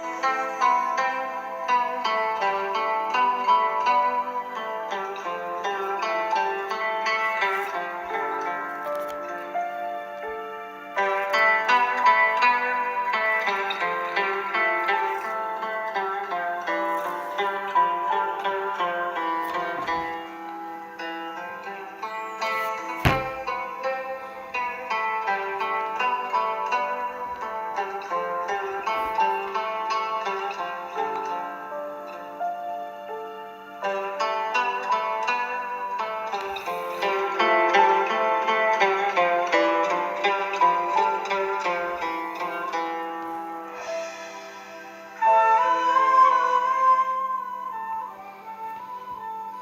Música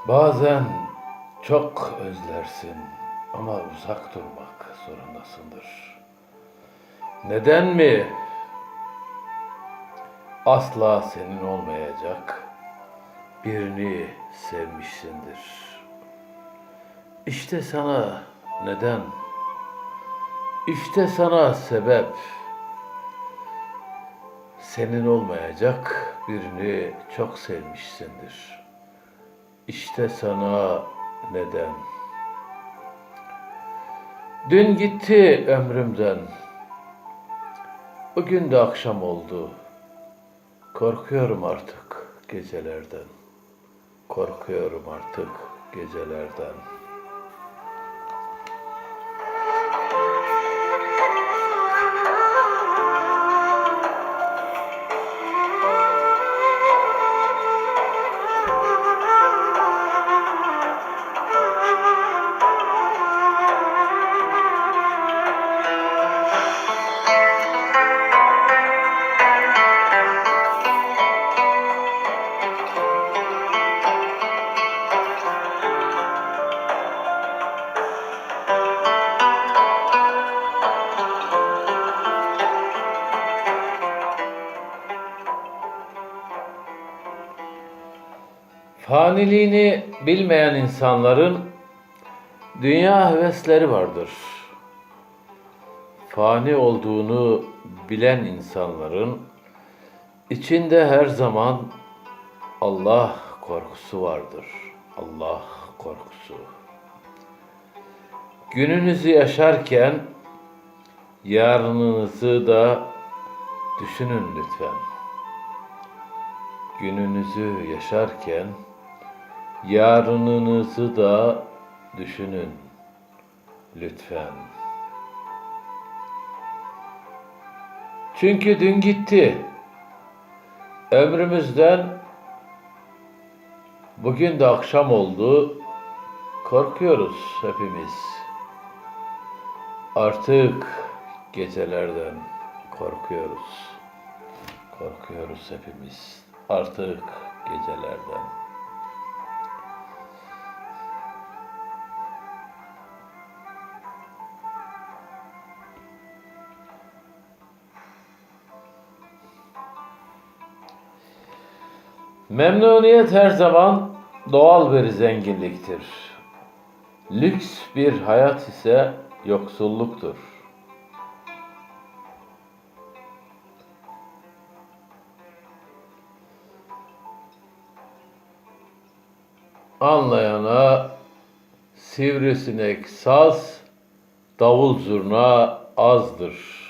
Bazen çok özlersin ama uzak durmak zorundasındır. Neden mi? Asla senin olmayacak birini sevmişsindir. İşte sana neden? İşte sana sebep. Senin olmayacak birini çok sevmişsindir. İşte sana neden. Dün gitti ömrümden. Bugün de akşam oldu. Korkuyorum artık gecelerden. Korkuyorum artık gecelerden. Faniliğini bilmeyen insanların dünya hevesleri vardır. Fani olduğunu bilen insanların içinde her zaman Allah korkusu vardır. Allah korkusu. Gününüzü yaşarken yarınınızı da düşünün lütfen gününüzü yaşarken yarınınızı da düşünün lütfen. Çünkü dün gitti. Ömrümüzden bugün de akşam oldu. Korkuyoruz hepimiz. Artık gecelerden korkuyoruz. Korkuyoruz hepimiz artık gecelerden. Memnuniyet her zaman doğal bir zenginliktir. Lüks bir hayat ise yoksulluktur. Anlayana sivrisinek saz, davul zurna azdır.